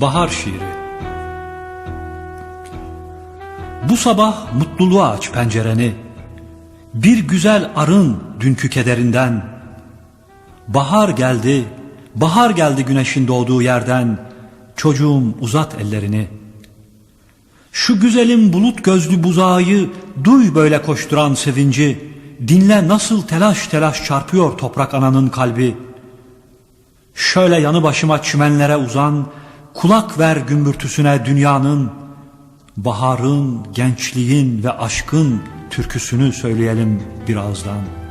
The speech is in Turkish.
Bahar şiiri. Bu sabah mutluluğa aç pencereni. Bir güzel arın dünkü kederinden. Bahar geldi, bahar geldi güneşin doğduğu yerden. Çocuğum uzat ellerini. Şu güzelim bulut gözlü buzağı Duy böyle koşturan sevinci. Dinle nasıl telaş telaş çarpıyor toprak ananın kalbi. Şöyle yanı başıma çimenlere uzan, kulak ver gümbürtüsüne dünyanın, baharın, gençliğin ve aşkın türküsünü söyleyelim birazdan.''